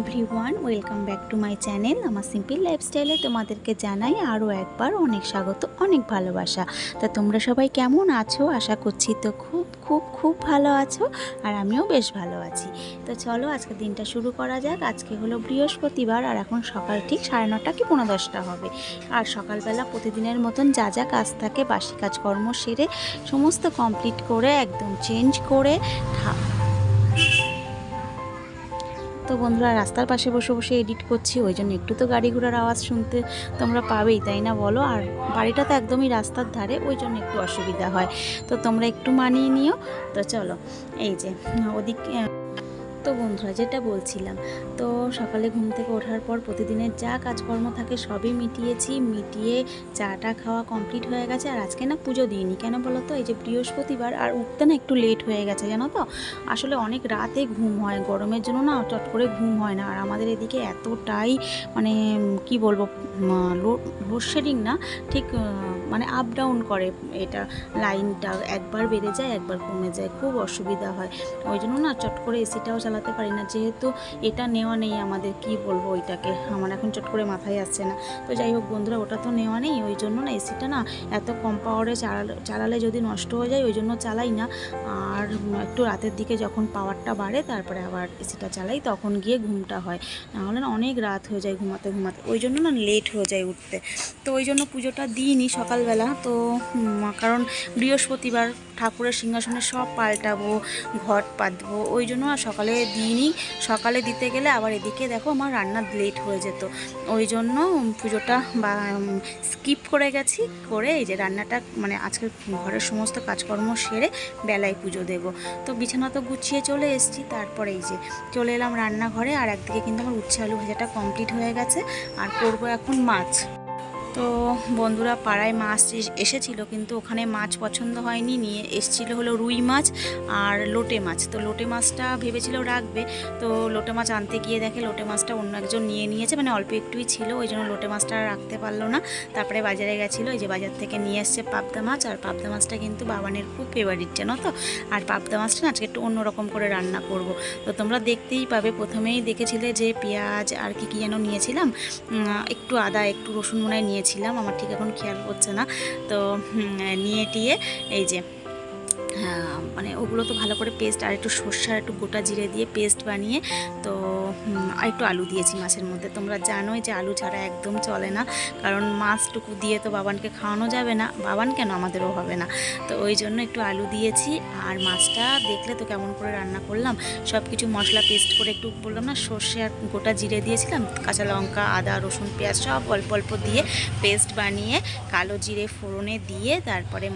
Everyone welcome back to my channel আমার simple লাইফস্টাইলে তোমাদেরকে জানাই আরও একবার অনেক স্বাগত, অনেক ভালোবাসা। তা তোমরা সবাই কেমন আছো? আশা করছি তো খুব খুব খুব ভালো আছো আর আমিও বেশ ভালো আছি। তো চলো আজকে দিনটা শুরু করা যাক। আজকে হলো বৃহস্পতিবার আর এখন সকাল ঠিক সাড়ে নটা কি পনেরো দশটা হবে। আর সকালবেলা প্রতিদিনের মতন যা যা কাজ থাকে, বাসি কাজকর্ম সেরে সমস্ত কমপ্লিট করে, একদম চেঞ্জ করে তো বন্ধুরা, রাস্তার পাশে বসে বসে এডিট করছি ওই জন্য একটু তো গাড়ি ঘোড়ার আওয়াজ শুনতে তোমরা পাবেই, তাই না বলো? আর বাড়িটা তো একদমই রাস্তার ধারে ওই জন্য একটু অসুবিধা হয়। তো তোমরা একটু মানিয়ে নিও। তো চলো, এই যে, ওদিকে তো বন্ধুরা, যেটা বলছিলাম, তো সকালে ঘুম থেকে ওঠার পর প্রতিদিনের যা কাজকর্ম থাকে সবই মিটিয়েছি, মিটিয়ে চাটা খাওয়া কমপ্লিট হয়ে গেছে আর আজকে না পুজো দিইনি। কেন বলো তো? এই যে বৃহস্পতিবার আর উঠতে না একটু লেট হয়ে গেছে, জানো তো? আসলে অনেক রাতে ঘুম হয়, গরমের জন্য না চট করে ঘুম হয় না। আর আমাদের এদিকে এতটাই মানে কি বলব লোডশেডিং না, ঠিক মানে আপ ডাউন করে এটা লাইনটা একবার বেড়ে যায়, একবার কমে যায়, খুব অসুবিধা হয়। ওই জন্য না চট করে এসিটাও চালাতে পারি না, যেহেতু এটা নেওয়া নেই আমাদের, কি বলব ওইটাকে? আমার এখন চট করে মাথায় আসছে না। তো যাই হোক বন্ধুরা, ওটা তো নেওয়া নেই, ওই জন্য না এসিটা না এত কম পাওয়ারে চালালে চালালে যদি নষ্ট হয়ে যায়, ওই জন্য চালাই না। আর একটু রাতের দিকে যখন পাওয়ারটা বাড়ে, তারপরে আবার এসিটা চালাই, তখন গিয়ে ঘুমটা হয়। নাহলে না অনেক রাত হয়ে যায় ঘুমাতে ঘুমাতে। ওই জন্য না লেট হয়ে যায় উঠতে। তো ওই জন্য পুজোটা দিইনি সকালবেলা। তো কারণ বৃহস্পতিবার ঠাকুরের সিংহাসনে সব পাল্টাবো, ঘট পাতবো। ওই জন্য আর সকালে দিইনি। সকালে দিতে গেলে আবার এদিকে দেখো আমার রান্না লেট হয়ে যেত। ওই জন্য পুজোটা বা স্কিপ করে গেছি। করে এই যে রান্নাটা মানে আজকে ঘরের সমস্ত কাজকর্ম সেরে বেলায় পুজো দেব। তো বিছানা তো গুছিয়ে চলে এসেছি। তারপরে এই যে চলে এলাম রান্নাঘরে। আর একদিকে কিন্তু আমার উচ্ছে আলু ভাজাটা কমপ্লিট হয়ে গেছে। আর করব এখন মাছ। তো বন্ধুরা পাড়ায় মাছ এস- এসেছিল কিন্তু ওখানে মাছ পছন্দ হয়নি, নিয়ে এসেছিল হলো রুই মাছ আর লোটে মাছ। তো লোটে মাছটা ভেবেছিল রাখবে। তো লোটে মাছ আনতে গিয়ে দেখে লোটে মাছটা অন্য একজন নিয়ে নিয়েছে মানে অল্প একটুই ছিল, ওই জন্য লোটে মাছটা রাখতে পারল না। তারপরে বাজারে গেছিল, এই যে বাজার থেকে নিয়ে এসছে পাবদা মাছ, আর পাবদা মাছটা কিন্তু বাবানের খুব ফেভারিট জানো তো? আর পাবদা মাছটা আজকে একটু অন্যরকম করে রান্না করব। তো তোমরা দেখতেই পাবে, প্রথমেই দেখেছিলে যে পেঁয়াজ আর কি কি যেন নিয়েছিলাম। একটু আদা, একটু রসুন মনে হয় নিয়েছিলাম আমার ঠিক এখন খেয়াল করছে না। তো নিয়ে টিয়ে এই যে মানে ওগুলো তো ভালো করে পেস্ট আর একটু সর্ষে আর একটু গোটা জিরে দিয়ে পেস্ট বানিয়ে, তো একটু আলু দিয়েছি মাছের মধ্যে। তোমরা জানোই যে আলু ছাড়া একদম চলে না, কারণ মাছটুকু দিয়ে তো বাবানকে খাওয়ানো যাবে না। বাবান কেন আমাদেরও হবে না? তো ওই জন্য একটু আলু দিয়েছি, আর মাছটা দেখলে তো কেমন করে রান্না করলাম। সব কিছু মশলা পেস্ট করে একটু বললাম না, সর্ষে আর গোটা জিরে দিয়েছিলাম, কাঁচা লঙ্কা, আদা, রসুন, পেঁয়াজ সব অল্প অল্প দিয়ে পেস্ট বানিয়ে, কালো জিরে ফোড়নে দিয়ে তারপরে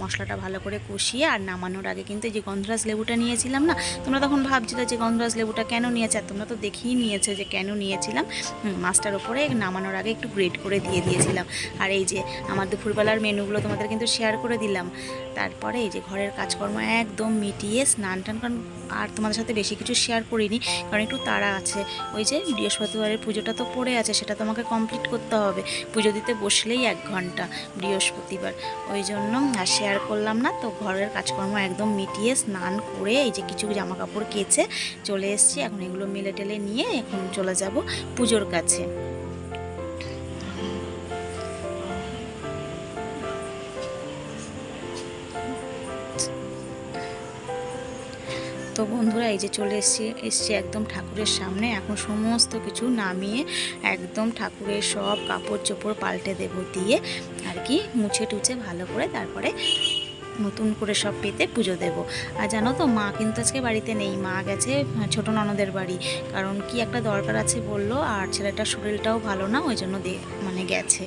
মশলাটা ভালো করে কষিয়ে আর নামানোর আগে কিন্তু যে গন্ধরাজ লেবুটা নিয়েছিলাম না, তোমরা তখন ভাবছিলো যে গন্ধরাজ লেবুটা কেন নিয়েছে তোমরা তো দেখেই নিয়েছে যে কেন নিয়েছিলাম। মাছটার ওপরে নামানোর আগে একটু গ্রেট করে দিয়ে দিয়েছিলাম। আর এই যে আমার দুপুরবেলার মেনুগুলো তোমাদের কিন্তু শেয়ার করে দিলাম। তারপরে এই যে ঘরের কাজকর্ম একদম মিটিয়ে স্নান টান আর তোমাদের সাথে বেশি কিছু শেয়ার করিনি, কারণ একটু তাড়া আছে। ওই যে বৃহস্পতিবারের পুজোটা তো পড়ে আছে, সেটা তোমাকে কমপ্লিট করতে হবে। পুজো দিতে বসলেই এক ঘণ্টা বৃহস্পতিবার। ওই জন্য আর শেয়ার করলাম না, তো ঘরের কাজকর্ম একদম মিটিয়ে স্নান করে এই যে কিছু জামা কাপড় কেচে চলে এসেছি। এখন এগুলো মেলে টেলে নিয়ে এখন চলে যাব পুজোর কাছে। তো বন্ধুরা, এই যে চলে এসছি এসছি একদম ঠাকুরের সামনে। এখন সমস্ত কিছু নামিয়ে একদম ঠাকুরের সব কাপড় চোপড় পাল্টে দেব দিয়ে, আর কি মুছে টুছে ভালো করে তারপরে নতুন করে সব পেতে পুজো দেব। আর জানো তো, মা কিন্তু আজকে বাড়িতে নেই, মা গেছে ছোট ননদের বাড়ি। কারণ কি একটা দরকার আছে বলল, আর ছেলেটার শরীরটাও ভালো না, ওই জন্য মানে গেছে।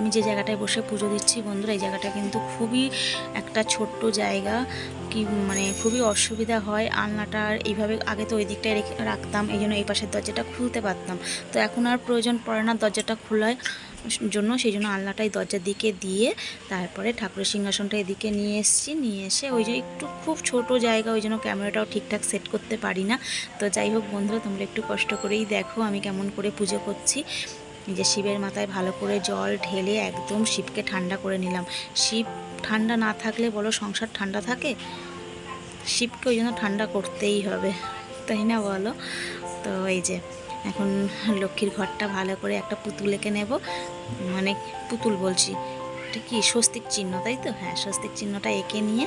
আমি যে জায়গাটায় বসে পুজো দিচ্ছি, বন্ধুরা, এই জায়গাটা কিন্তু খুবই একটা ছোট্ট জায়গা। কি মানে খুবই অসুবিধা হয় আলনাটা আর এইভাবে আগে তো ওই দিকটায় রেখে রাখতাম, এই জন্য এই পাশের দরজাটা খুলতে পারতাম। তো এখন আর প্রয়োজন পড়ে না দরজাটা খোলায় জন্য, সেই জন্য আলনাটাই দরজার দিকে দিয়ে তারপরে ঠাকুরের সিংহাসনটা এদিকে নিয়ে এসেছি, নিয়ে এসে ওই যে একটু খুব ছোট জায়গা, ওই জন্য ক্যামেরাটাও ঠিকঠাক সেট করতে পারি না। তো যাই হোক বন্ধুরা, তোমরা একটু কষ্ট করেই দেখো আমি কেমন করে পুজো করছি। নিজের শিবের মাথায় ভালো করে জল ঢেলে একদম শিবকে ঠান্ডা করে নিলাম। শিব ঠান্ডা না থাকলে বলো সংসার ঠান্ডা থাকে? শিবকে ওই জন্য ঠান্ডা করতেই হবে, তাই না বলো? তো এই যে, এখন লক্ষ্মীর ঘরটা ভালো করে একটা পুতুল এঁকে নেব। মানে পুতুল বলছি। এটা কি স্বস্তিক চিহ্ন, তাই তো? হ্যাঁ স্বস্তিক চিহ্নটা এঁকে নিয়ে,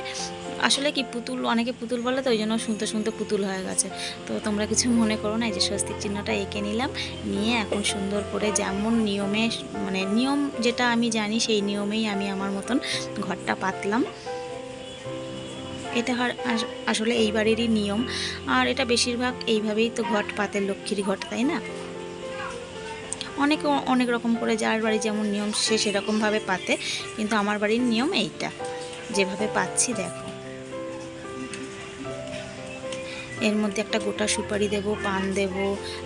আসলে কি পুতুল, অনেকে পুতুল বলে তো, ওই জন্য শুনতে শুনতে পুতুল হয়ে গেছে। তো তোমরা কিছু মনে করো না যে স্বস্তিক চিহ্নটা এঁকে নিলাম, নিয়ে এখন সুন্দর করে যেমন নিয়মে মানে নিয়ম যেটা আমি জানি, সেই নিয়মেই আমি আমার মতন ঘরটা পাতলাম। এটা আসলে এই বাড়িরই নিয়ম। আর এটা বেশিরভাগ এইভাবেই তো ঘট পাতে লক্ষ্মীর ঘট, তাই না? অনেকে অ- অনেক রকম করে যার বাড়ি যেমন নিয়ম সে সেরকমভাবে পাতে কিন্তু আমার বাড়ির নিয়ম এইটা যেভাবে পাচ্ছি দেখো এর মধ্যে একটা গোটা সুপারি দেব পান দেব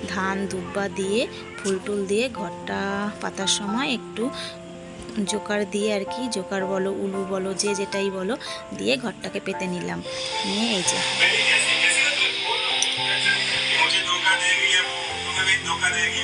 ধান দুব্বা দিয়ে ফুল টুল দিয়ে ঘরটা পাতার সময় একটু জোকার দিয়ে আর কি জোকার বলো উলু বলো যে যেটাই বলো দিয়ে ঘরটাকে পেতে নিলাম নিয়ে এই যে मुझे धोखा देगी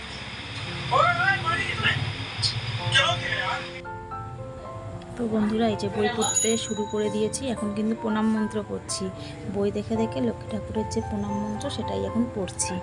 তো বন্ধুরা, এই যে বই পড়তে শুরু করে দিয়েছি, এখন কিন্তু প্রণাম মন্ত্র পড়ছি। বই দেখে দেখে লক্ষ্মী ঠাকুরের যে প্রণাম মন্ত্র, সেটাই এখন পড়ছি।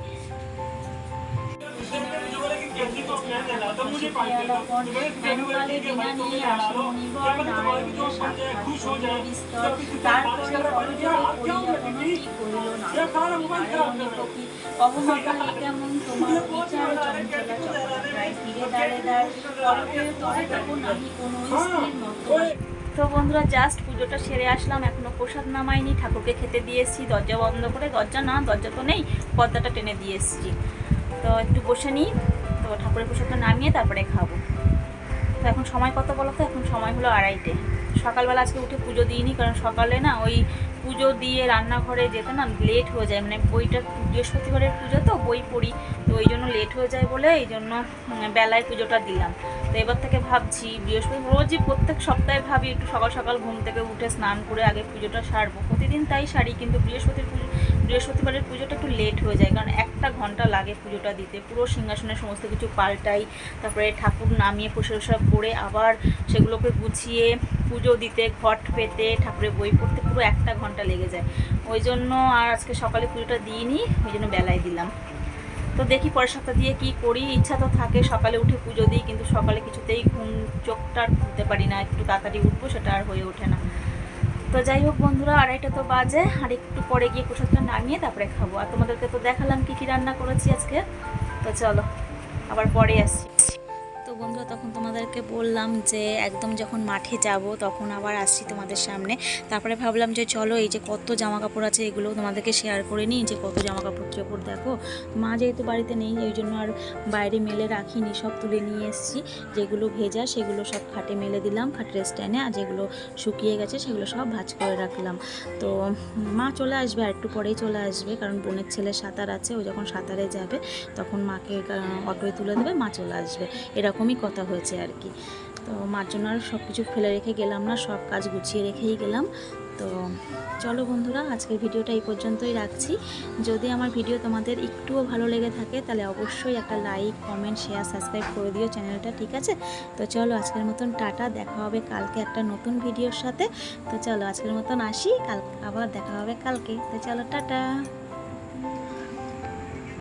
বন্ধুরা জাস্ট পুজোটা সেরে আসলাম, এখনও প্রসাদ নামাইনি, ঠাকুরকে খেতে দিয়ে এসেছি, দরজা বন্ধ করে, দরজা না, দরজা তো নেই, পর্দাটা টেনে দিয়ে এসেছি। তো একটু বসে নিই। তো ঠাকুরের প্রসাদটা নামিয়ে তারপরে খাব। তো এখন সময় কত বলো তো এখন সময় হলো আড়াইটে। সকালবেলা আজকে উঠে পুজো দিইনি, কারণ সকালে না ওই পুজো দিয়ে রান্নাঘরে যেতে না লেট হয়ে যায়। মানে বইটা বৃহস্পতিবারের পুজো তো, বই পড়ি। তো ওই জন্য লেট হয়ে যায় বলে এই জন্য বেলায় পুজোটা দিলাম। তো এবার থেকে ভাবছি বৃহস্পতি, রোজই প্রত্যেক সপ্তাহে ভাবি একটু সকাল সকাল ঘুম থেকে উঠে স্নান করে আগে পুজোটা সারবো। প্রতিদিন তাই সারি, কিন্তু বৃহস্পতির পুজো, বৃহস্পতিবারের পুজোটা একটু লেট হয়ে যায়, কারণ একটা ঘণ্টা লাগে পুজোটা দিতে। পুরো সিংহাসনে সমস্ত কিছু পাল্টাই, তারপরে ঠাকুর নামিয়ে প্রসাদ করে আবার সেগুলোকে গুছিয়ে পুজো দিতে, ঘট পেতে, ঠাকুরের বই পড়তে পুরো একটা ঘণ্টা লেগে যায়। ওই জন্য আর আজকে সকালে পুজোটা দিইনি, ওই জন্য বেলায় দিলাম। তো দেখি পরের সপ্তাহ দিয়ে কি করি, ইচ্ছা তো থাকে সকালে উঠে পুজো দিই, কিন্তু সকালে কিছুতেই ঘুম চোখটা খুলতে পারি না, একটু তাড়াতাড়ি উঠবো সেটা আর হয়ে ওঠে না। তো যাই হোক বন্ধুরা, আড়াইটা তো বাজে, আর একটু পরে গিয়ে প্রসাদটা নামিয়ে তারপরে খাব। আর তোমাদেরকে তো দেখালাম কি কি রান্না করেছি আজকে। তো চলো, আবার পরে আসছি। বন্ধুরা, তখন তোমাদেরকে বললাম যে একদম যখন মাঠে যাব তখন আবার আসছি তোমাদের সামনে। তারপরে ভাবলাম যে চলো এই যে কত জামা কাপড় আছে এগুলো তোমাদেরকে শেয়ার করে নিই, যে কত জামা কাপড় চোপড় দেখো। মা যেহেতু বাড়িতে নেই ওই জন্য আর বাইরে মেলে রাখিনি, সব তুলে নিয়ে এসেছি। যেগুলো ভেজা সেগুলো সব খাটে মেলে দিলাম, খাটের স্ট্যান্ডে আর যেগুলো শুকিয়ে গেছে সেগুলো সব ভাজ করে রাখলাম। তো মা চলে আসবে, আর একটু পরেই চলে আসবে, কারণ বোনের ছেলে সাঁতার আছে, ও যখন সাঁতারে যাবে, তখন মাকে অটোয় তুলে দেবে, মা চলে আসবে। এরকমই কথা হয়েছে আর কি। তো মার জন্য আর সব কিছু ফেলে রেখে গেলাম না, সব কাজ গুছিয়ে রেখেই গেলাম। তো চলো বন্ধুরা, আজকের ভিডিওটা এই পর্যন্তই রাখছি। যদি আমার ভিডিও তোমাদের একটুও ভালো লেগে থাকে, তাহলে অবশ্যই একটা লাইক, কমেন্ট শেয়ার সাবস্ক্রাইব করে দিও চ্যানেলটা, ঠিক আছে? তো চলো আজকের মতন টাটা, দেখা হবে কালকে একটা নতুন ভিডিওর সাথে। তো চলো আজকের মতন আসি, কাল আবার দেখা হবে কালকে। তো চলো, টাটা!